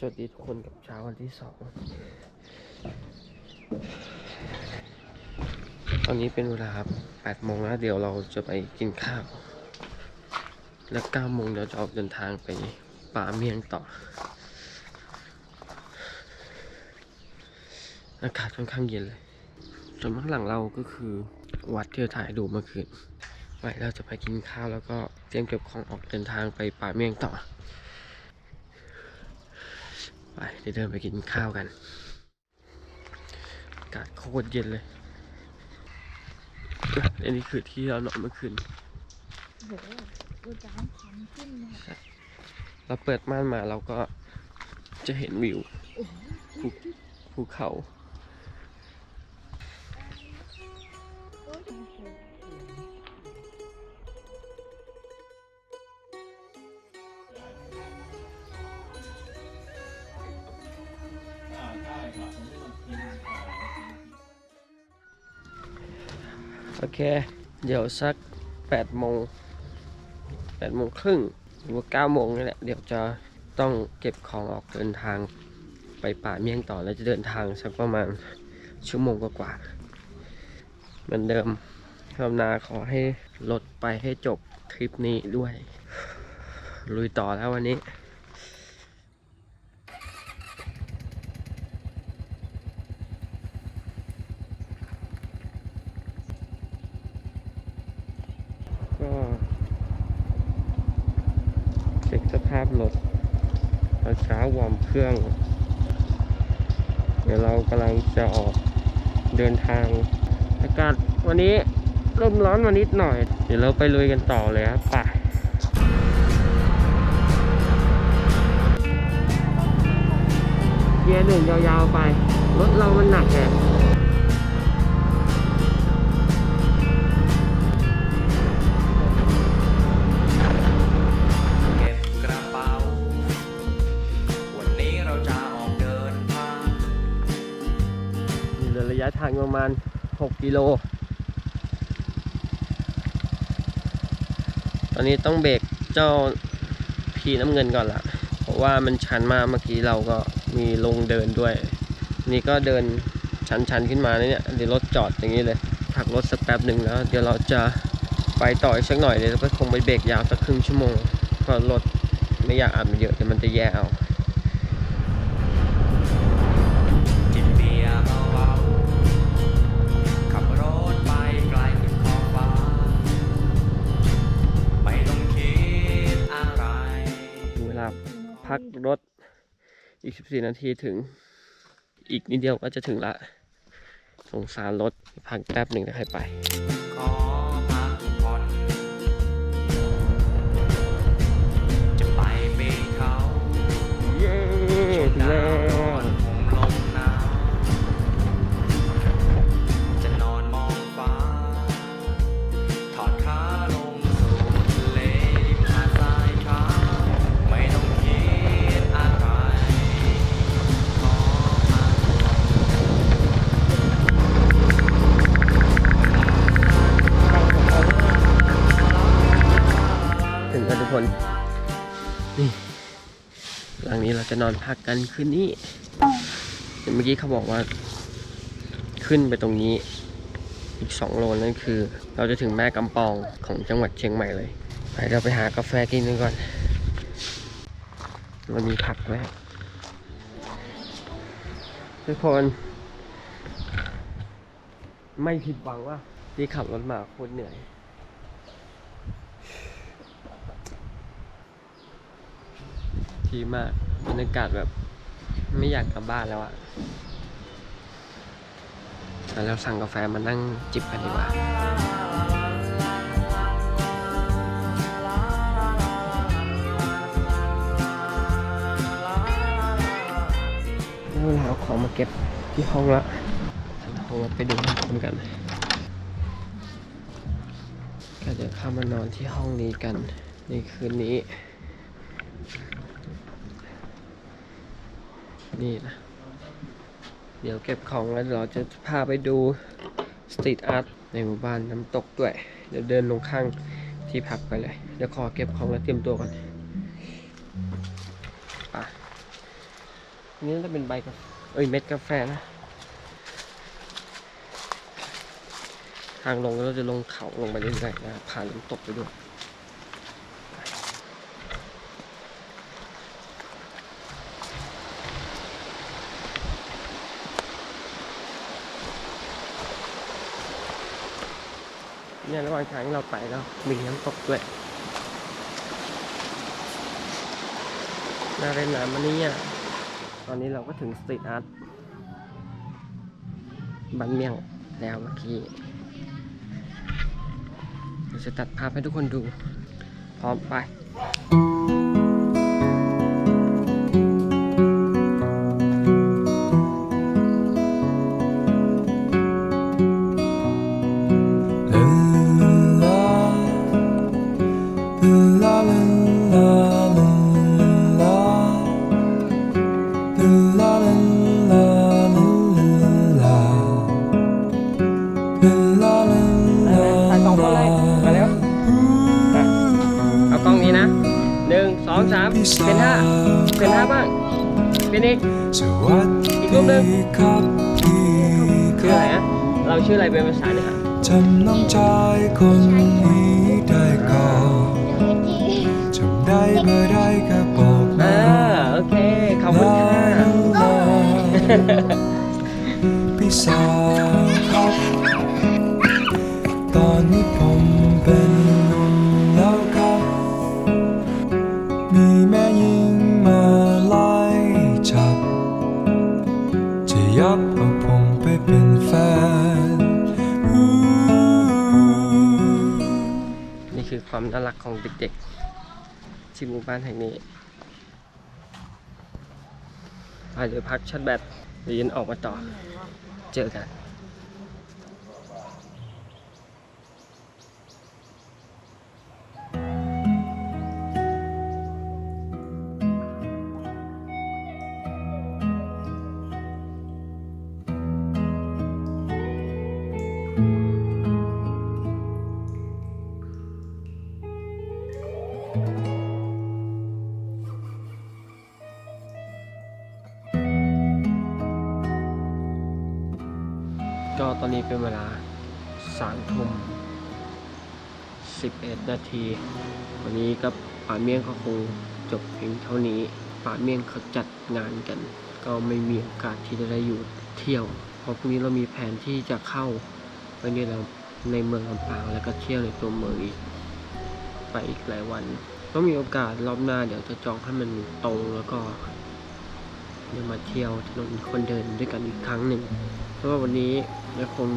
สวัสดีทุกคนกับเช้าวันที่สอง ตอนนี้เป็นเวลา8โมงแล้วเดี๋ยวเราจะไปกินข้าว และ9โมงเดี๋ยวจะออกเดินทางไปป่าเมียงต่อ อากาศค่อนข้างเย็นเลย ส่วนข้างหลังเราก็คือวัดที่เราถ่ายดูเมื่อคืนไปเราจะไปกินข้าวแล้วก็เตรียมเก็บของออกเดินทางไปป่าเมียงต่อ ไปเดี๋ยวเดินไปกินข้าวกันอากาศโคตรเย็นเลย อันนี้คือที่เรานอนเมื่อคืนโหดูจ้ามพันขึ้นเลยเราเปิดม่านมาเราก็จะเห็นวิวภูภูเขา โอเค เดี๋ยวสัก8โมง8โมงครึ่งหรือว่า9โมงนี่แหละ เดี๋ยวจะต้องเก็บของออกเดินทางไปป่าเมี่ยงต่อแล้วจะเดินทางสักประมาณชั่วโมงกว่าๆเหมือนเดิมภาวนาขอให้ลดไปให้จบทริปนี้ด้วย ลุยต่อแล้ววันนี้ ก็เช็คสภาพรถตอนเช้าวอร์มเครื่อง เดี๋ยวเรากำลังจะออกเดินทาง อากาศวันนี้ร่มร้อนมานิดหน่อย เดี๋ยวเราไปลุยกันต่อเลยครับไป่ะเกียร์หนึ่งยาวๆไป รถเรามันหนักไง ประมาณ 6 กิโล ตอนนี้ต้องเบรกเจ้าพีน้ำเงินก่อนละเพราะว่ามันชันมากเมื่อกี้เราก็มีลงเดินด้วย นี่ก็เดินชันๆขึ้นมาเนี่ยเดี๋ยวรถจอดอย่างนี้เลยพักรถสักแป๊บหนึ่งแล้ว เดี๋ยวเราจะไปต่ออีกสักหน่อยเดี๋ยวเราก็คงไปเบรกยาวสักครึ่งชั่วโมงเพราะรถไม่อยากอัดมันเยอะเดี๋ยวมันจะแย่เอา พักรถอีก 14 นาทีถึงอีกนิดเดียวก็จะถึงละ สงสารรถพักแป๊บหนึ่งแล้วค่อยไปขอพักผ่อนจะไปปีนเขาเย้ถึงแล้ว จะนอนพักกันคืนนี้เห็นเมื่อกี้เขาบอกว่า ขึ้นไปตรงนี้ อีก2โลนั่นคือ เราจะถึงแม่กำปองของจังหวัดเชียงใหม่เลยไปเราไปหากาแฟกินกันก่อนวันนี้พักแรกทุกคน ไม่ผิดหวังว่าที่ขับรถมาโคตรเหนื่อยดีมาก บรรยากาศแบบ ไม่อยากกลับบ้านแล้วอะแล้วเราสั่งกาแฟมานั่งจิบกันดีกว่าได้เวลาเอาของมาเก็บที่ห้องละห้องละไปดูห้องกัน ก็เดี๋ยวเข้ามานอนที่ห้องนี้กันในคืนนี้ นี่นะ เดี๋ยวเก็บของแล้วเราจะพาไปดูสตรีทอาร์ตในหมู่บ้านน้ำตกด้วย เดี๋ยวเดินลงข้างที่พักไปเลย เดี๋ยวขอเก็บของแล้วเตรียมตัวก่อนไปนี่จะเป็นใบกาแฟเอ้ยเม็ดกาแฟนะ ทางลงเราจะลงเขาลงไปเรื่อยๆนะผ่านน้ำตกไปด้วย เนี่ยระหว่างทางที่เราไปแล้วมีน้ำตกด้วยน่าเล่นน้ำมันนี่อะตอนนี้เราก็ถึงสตรีทอาร์ตบันเมียงแล้วเมื่อกี้เราจะตัดภาพให้ทุกคนดู พร้อมไป องสามเป็นห้าเป็นห้าบ้าง เป็นอีกสวัสอีกรูปหนึ่งดีครับพี่ชื่ออะไรนะเราชื่ออะไรเป็นภาษาเนี่ยฮะจำน้องชายคนนี้ได้ก่อนจำได้เมื่อใดก็บอกมาอ่าโอเคขอบคุณค่ะลาพี่สาว ความน่ารักของเด็กๆ ที่หมู่บ้านแห่งนี้อะเดี๋ยวพักชัดแบตเดี๋ยวเย็นออกมาต่อ เจอกัน ตอนนี้เป็นเวลาสามทุ่มสิบเอ็ดนาที วันนี้ก็ป่าเมี่ยงเขาคงจบเพียงเท่านี้ป่าเมี่ยงเขาจัดงานกัน ก็ไม่มีโอกาสที่จะได้อยู่เที่ยว เพราะพรุ่งนี้เรามีแผนที่จะเข้าไปในเราในเมืองลำปางแล้วก็เที่ยวในตัวเมืองอีก ไปอีกหลายวัน ก็มีโอกาสรอบหน้าเดี๋ยวจะจองให้มันตรงแล้วก็ เดี๋ยวมาเที่ยวถนนคนเดินด้วยกันอีกครั้งหนึ่ง เพราะว่าวันนี้เราคง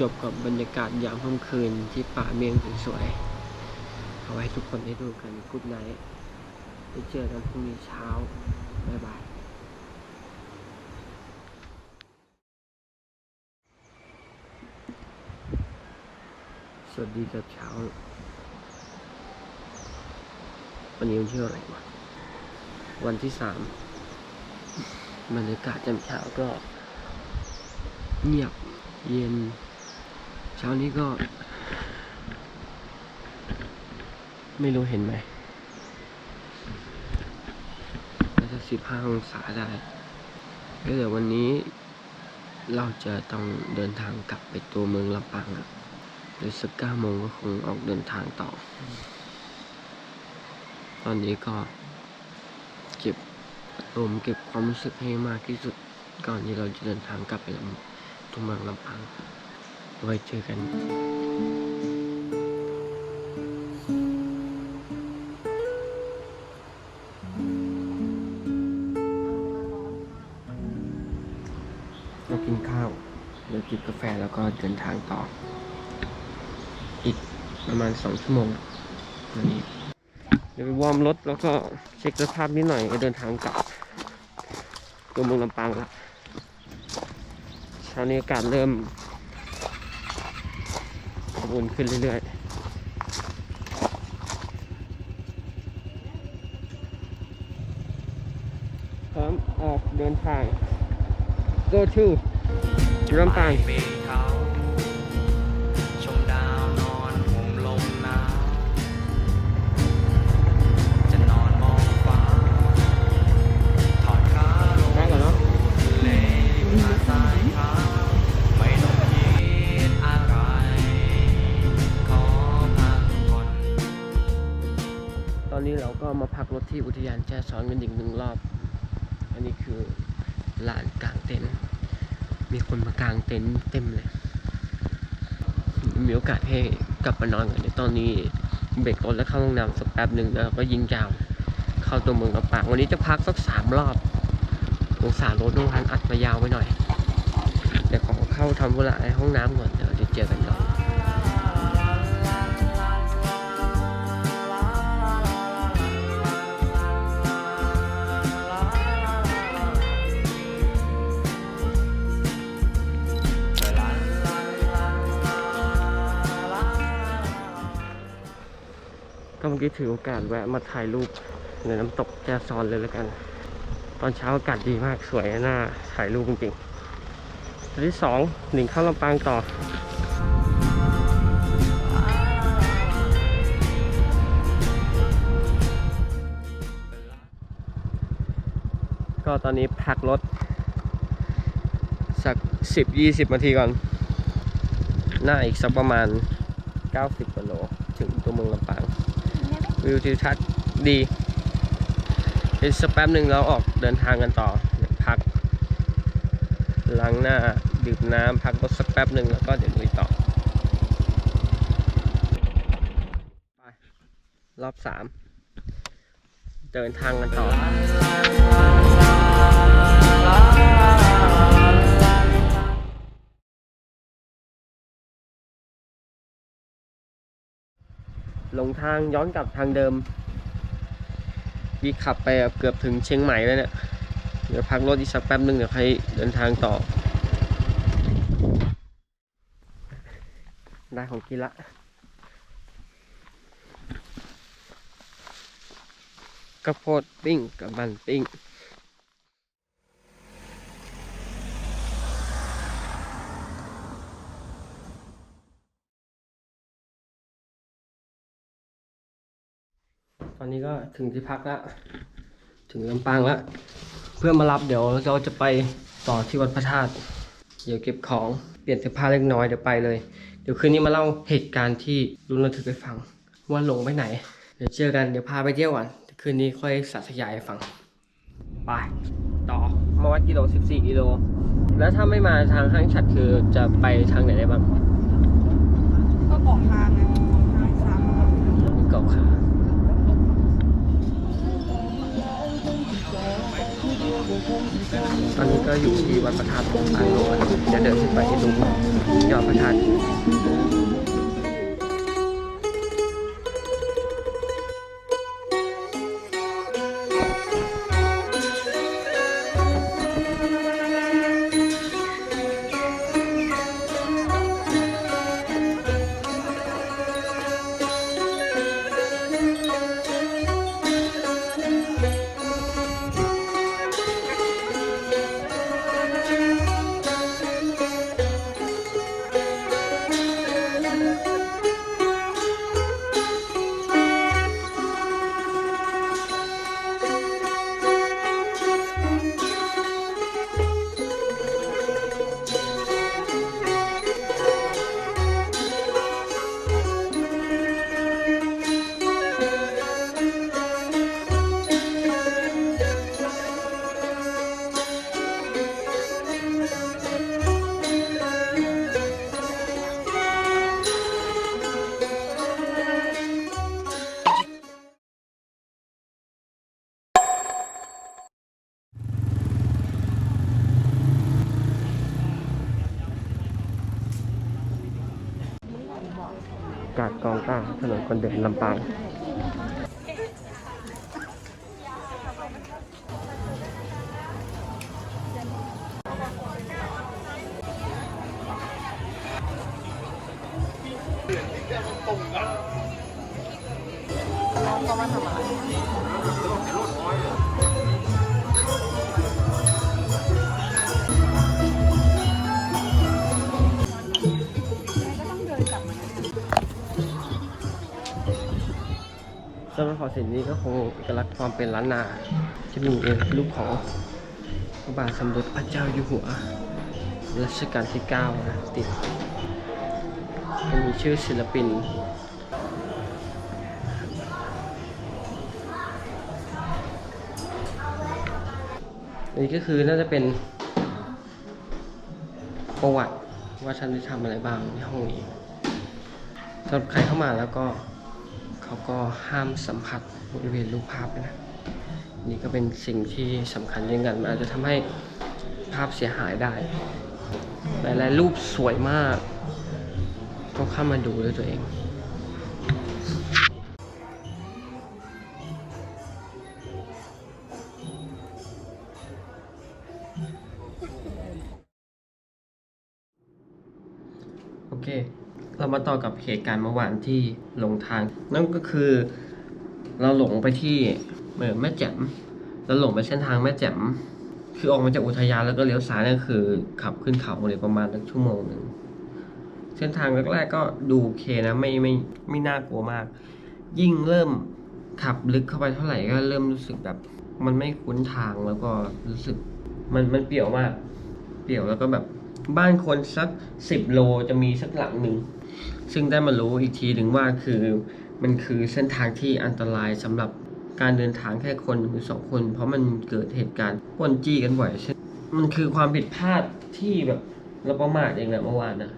จบกับบรรยากาศยามค่ำคืนที่ป่าเมียงสวยๆ เอาไว้ให้ทุกคนได้ดูกันกุ๊ดไนท์ไปเจอกันพรุ่งนี้เช้า บ๊ายบายสวัสดีกับเช้า วันนี้วันที่อะไรวะ วันที่สาม บรรยากาศจำเช้าก็ เงียบเย็น เช้านี้ก็ ไม่รู้เห็นไหมน่าจะสิบห้าองศาได้ก็เดี๋ยววันนี้เราจะต้องเดินทางกลับไปตัวเมืองลำปางอะโดยสักเก้าโมงก็คงออกเดินทางต่อ ตอนนี้ก็ อารมเก็บความรู้สึกให้มากที่สุด ก่อนที่เราจะเดินทางกลับไปลำตัวเมืองลำปางไว้เจอกันเรากินข้าวแล้วจิบกาแฟแล้วก็เดินทางต่อ อีกประมาณสองชั่วโมงวันนี้เดี๋ยวไปวอร์มรถแล้วก็เช็คสภาพนิดหน่อยก็เดินทางกลับ ตัวเมืองลำปางละเช้านี้อากาศเริ่มอุ่นขึ้นเรื่อยๆพร้อมออกเดินทาง go to ลำปาง อนนี้เราก็มาพักรถที่อุทยานแจซ้อนกันอีกหนึ่งรอบ อันนี้คือลานกลางเต็นท์ มีคนมากางเต็นท์เต็มเลย มีโอกาสให้กลับมานอนกันในตอนนี้เบรกรถแล้วเข้าห้องน้ำสักแป๊บหนึ่งแล้วก็ยิงยาว เข้าตัวเมืองลำปางวันนี้จะพักสักสามรอบองศารถต้องพันอัดมายาวไว้หน่อย เดี๋ยวขอเข้าทำธุระในห้องน้ำก่อนเดี๋ยวจะเจอกันก่อน เมื่อกี้ถือโอกาสแวะมาถ่ายรูปในน้ำตกแจซอนเลยแล้วกัน ตอนเช้าอากาศดีมากสวยน่าถ่ายรูปจริงๆอันที่สองหนิงเข้าลำปางต่อก็ตอนนี้พักรถ สักสิบยี่สิบนาทีก่อน หน้าอีกสักประมาณ 90กิโลถึงตัวเมืองลำปาง วิวทิวทัศน์ดีอีกสักแป๊บหนึ่งเราออกเดินทางกันต่อพักล้างหน้าดื่มน้ำพักรถสักแป๊บหนึ่งแล้วก็เดี๋ยวลุยต่อไปรอบสามเดินทางกันต่อ หลงทางย้อนกลับทางเดิมยี่ขับไปเกือบถึงเชียงใหม่แล้วเนี่ยเดี๋ยวพักรถอีกสักแป๊บหนึ่งเดี๋ยวให้เดินทางต่อ ได้ของกินละกระโพดปิ้งกับมันปิ้ง นนี้ก็ถึงที่พักแล้ว ถึงลำปางแล้ว เพื่อนมารับเดี๋ยวเราจะไปต่อที่วัดพระธาตุ เดี๋ยวเก็บของ เปลี่ยนเสื้อผ้าเล็กน้อยเดี๋ยวไปเลย เดี๋ยวคืนนี้มาเล่าเหตุการณ์ที่รุนระทึกให้ฟัง ว่าหลงไปไหน เดี๋ยวเจอกัน เดี๋ยวพาไปเที่ยวก่อนเดี๋ยวคืนนี้ค่อยสาธยายให้ฟัง ไปต่อ มาวัดกิโล 14 กิโล แล้วถ้าไม่มาทางห้างฉัดคือจะไปทางไหนได้บ้าง ก็บอกทางไงบอกทางสามคนเกาะขา ตอนนี้ก็อยู่ที่วัดพระธาตุปางโลนจะเดินขึ้นไปให้ดูยอดพระธาตุ้างถนนคนเดินลำปาง วนมะขามสินนี้ก็คงเอกลักษณ์ความเป็นล้านนาจะมีรูปของพระบาทสมเด็จพระเจ้าอยู่หัวรัชกาลที่9นะติดจะมีชื่อศิลปินนี่ก็คือน่าจะเป็นประวัติว่าฉันได้ทำอะไรบ้างในห้องนี้สำหรับใครเข้ามาแล้วก็ เขาก็ห้ามสัมผัสบริเวณรูปภาพนะ นี่ก็เป็นสิ่งที่สำคัญเช่นกัน มันอาจจะทำให้ภาพเสียหายได้ หลายๆรูปสวยมาก ก็เข้ามาดูด้วยตัวเอง มาต่อกับเหตุการณ์เมื่อวานที่หลงทาง นั่นก็คือ เราหลงไปที่เหมือนแม่แจ่มเราหลงไปเส้นทางแม่แจ่มคือออกมาจากอุทยานแล้วก็เลี้ยวซ้ายนั่นคือ ขับขึ้นเขาเลยประมาณสักชั่วโมงหนึ่งเส้นทางแรกๆก็ดูโอเคนะไม่ไม่ไม่น่ากลัวมาก ยิ่งเริ่มขับลึกเข้าไปเท่าไหร่ก็เริ่มรู้สึกแบบ มันไม่คุ้นทางแล้วก็รู้สึกมันมันเปี่ยวมาก เปี่ยวแล้วก็แบบบ้านคนสักสิบโลจะมีสักหลังหนึ่ง ซึ่งได้มารู้อีกทีหนึ่งว่าคือมันคือเส้นทางที่อันตรายสำหรับการเดินทางแค่คนหรือสองคน เพราะมันเกิดเหตุการณ์ป้นจี้กันบ่อยเช่นมันคือความผิดพลาดที่แบบเราประมาทเองแหละเมื่อวานนะ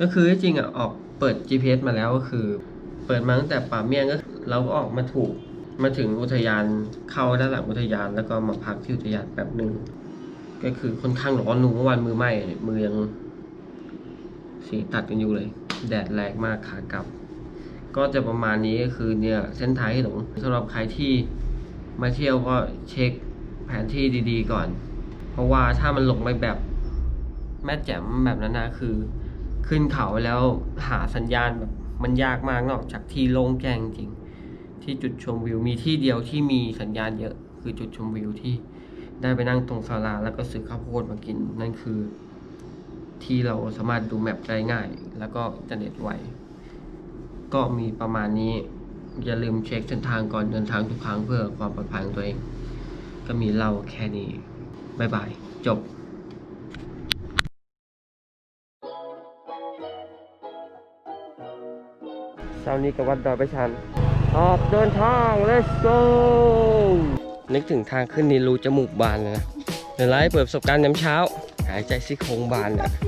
ก็คือที่จริงอะออกเปิด GPS มาแล้วก็คือ เปิดมาตั้งแต่ป่าเมี่ยงก็เราก็ออกมาถูกมาถึงอุทยานเข้าด้านหลังอุทยานแล้วก็มาพักที่อุทยานแป๊บหนึ่งก็คือค่อนข้างร้อนลุงเมื่อวานมือไหม้เนี่ยมือยังสีตัดกันอยู่เลย แดดแรงมากขากลับ ก็จะประมาณนี้ก็คือเนี่ยเส้นทางที่หลงสำหรับใครที่มาเที่ยวก็เช็คแผนที่ดีๆก่อน เพราะว่าถ้ามันหลงไปแบบแม่แจ่มแบบนั้นนะคือ ขึ้นเขาแล้วหาสัญญาณแบบมันยากมากนอกจากที่โล่งแจ้งจริง ที่จุดชมวิวมีที่เดียวที่มีสัญญาณเยอะ คือจุดชมวิวที่ได้ไปนั่งตรงศาลาแล้วก็ซื้อข้าวโพดมากินนั่นคือ ที่เราสามารถดูแมปได้ง่าย แล้วก็อินเทอร์เน็ตไว ก็มีประมาณนี้ อย่าลืมเช็คเส้นทางก่อนเดินทางทุกครั้งเพื่อความปลอดภัยของตัวเอง ก็มีเล่าแค่นี้บายบาย จบเช้านี้กับวัดดอยประชันออกเดินทาง let's go นึกถึงทางขึ้นนี่รูจมูกบานเลยนะเดี๋ยวไลฟ์เปิดประสบการณ์ยามเช้า หายใจซี่โครงบานเนี่